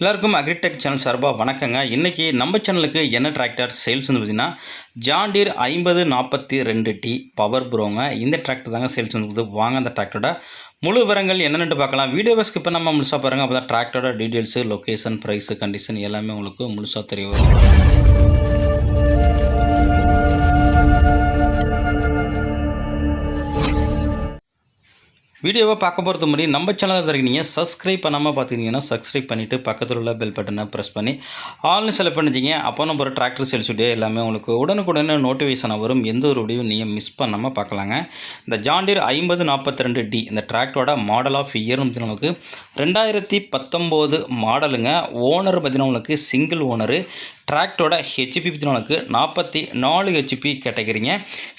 எல்லாருக்கும் agritech channel சார்பாக வணக்கங்க. இன்றைக்கி நம்ம சேனலுக்கு என்ன டிராக்டர் சேல்ஸ்னு பார்த்தீங்கன்னா ஜாண்டீர் ஐம்பது நாற்பத்தி ரெண்டு டி பவர் ப்ரோங்க இந்த டிராக்டர் தாங்க சேல்ஸ் வந்து வாங்க அந்த டிராக்டரோட முழு விவரங்கள் என்னென்னு பார்க்கலாம். வீடியோவை ஸ்கிப் நம்ம முழுசாக பாருங்கள் அப்போ தான் டிராக்டரோட டீட்டெயில்ஸு லொக்கேஷன் ப்ரைஸு கண்டிஷன் எல்லாமே உங்களுக்கு முழுசாக தெரிய வரும். வீடியோவை பார்க்க போகிறது முன்னாடி நம்ம சேனலில் இருக்கீங்க சப்ஸ்கிரைப் பண்ணாமல் பார்த்துக்கிங்கன்னா சப்ஸ்கிரைப் பண்ணிவிட்டு பக்கத்தில் உள்ள பெல் பட்டனை ப்ரெஸ் பண்ணி ஆல்னு செலக்ட் பண்ணிச்சிங்க அப்போ நம்ம ஒரு டிராக்டர் சேல்ஸ் வீடியோ எல்லாமே உங்களுக்கு உடனுக்குடனே நோட்டிஃபிகேஷன் வரும். எந்த ஒரு வீடியோ நீங்கள் மிஸ் பண்ணாமல் பார்க்கலாங்க. இந்த ஜாண்டியர் ஐம்பது நாற்பத்தி ரெண்டு டி இந்த டிராக்டரோட மாடல் ஆஃப் இயர் நமக்கு ரெண்டாயிரத்தி பத்தொம்போது மாடலுங்க ஓனர் பார்த்தீங்கன்னா உங்களுக்கு சிங்கிள் ஓனரு டிராக்டரோட ஹெச்பி பார்த்தீங்கன்னா உங்களுக்கு நாற்பத்தி நாலு ஹெச்பி கேட்டகிரிங்க.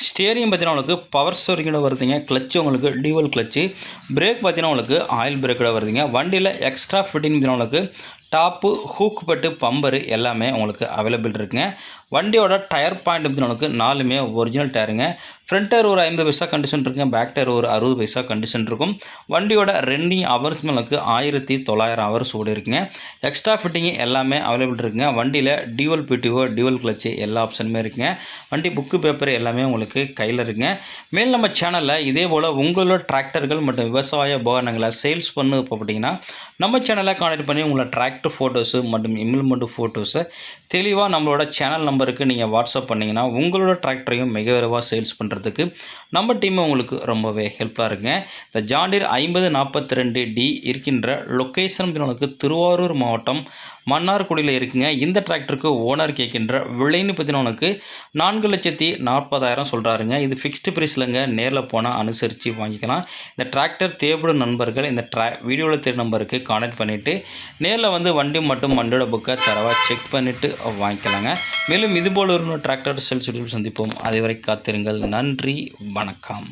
ஸ்டேரியம் பார்த்தீங்கன்னா உங்களுக்கு பவர் ஸ்டோரிங்கோட வருதுங்க. கிளச்சு உங்களுக்கு டியூவல் கிளச்சு பிரேக் பார்த்தீங்கன்னா உங்களுக்கு ஆயில் பிரேக்கோட வருதுங்க. வண்டியில் எக்ஸ்ட்ரா ஃபிட்டிங் பார்த்தீங்கன்னா உங்களுக்கு டாப்பு ஹூக் பட்டு பம்பரு எல்லாமே உங்களுக்கு அவைலபிள் இருக்குங்க. வண்டியோட டயர் பாயிண்ட் வந்து உங்களுக்கு நாலுமே ஒரிஜினல் டயருங்க ஃப்ரண்ட் டயர் ஒரு ஐம்பது பைசா கண்டிஷன் இருக்குங்க. பேக் டயர் ஒரு அறுபது பைசா கண்டிஷன் இருக்கும். வண்டியோட ரெண்டிங் ஹவர்ஸ் உங்களுக்கு ஆயிரத்தி தொள்ளாயிரம் ஹவர்ஸ் ஓடி இருக்குங்க. எக்ஸ்ட்ரா ஃபிட்டிங்கு எல்லாமே அவைலபிள் இருக்குங்க. வண்டியில் டியூவல் பிடிஓ டியூவல் கிளச்சு எல்லா ஆப்ஷனுமே இருக்குங்க. வண்டி புக்கு பேப்பர் எல்லாமே உங்களுக்கு கையில் இருக்குங்க. மேல் நம்ம சேனலில் இதே போல் உங்களோட டிராக்டர்கள் மற்றும் விவசாய உபகரணங்களை சேல்ஸ் பண்ணு போட்டிங்கன்னா நம்ம சேனலை கான்டெக்ட் பண்ணி உங்களை ட்ராக் டிராக்டர் ஃபோட்டோஸு மற்றும் இம்ப்ளிமெண்ட் ஃபோட்டோஸை தெளிவாக நம்மளோட சேனல் நம்பருக்கு நீங்கள் வாட்ஸ்அப் பண்ணிங்கன்னா உங்களோட டிராக்டரையும் மிக விரைவாக சேல்ஸ் பண்ணுறதுக்கு நம்ம டீம் உங்களுக்கு ரொம்பவே ஹெல்ப்ஃபுல்லாக இருக்குங்க. இந்த ஜாண்டிர் ஐம்பது நாற்பத்தி ரெண்டு டி இருக்கின்ற லொக்கேஷன் உங்களுக்கு திருவாரூர் மாவட்டம் மன்னார்குடியில் இருக்குங்க. இந்த டிராக்டருக்கு ஓனர் கேட்கின்ற விலைன்னு பார்த்தீங்கன்னா உனக்கு நான்கு லட்சத்தி நாற்பதாயிரம் சொல்கிறாருங்க இது ஃபிக்ஸ்டு ப்ரைஸ்லங்க நேரில் போனால் அனுசரித்து வாங்கிக்கலாம். இந்த டிராக்டர் தேவைப்படும் நண்பர்கள் இந்த ட்ரா வீடியோவில் தெரிய நம்பருக்கு கான்டாக்ட் பண்ணிவிட்டு நேரில் வந்து வண்டி மட்டும் வண்டியோட புக்கை தரவாக செக் பண்ணிவிட்டு வாங்கிக்கலாங்க. மேலும் இதுபோல் ஒரு டிராக்டர் செல்ஸ் சந்திப்போம். அதுவரை காத்திருங்கள். நன்றி. வணக்கம்.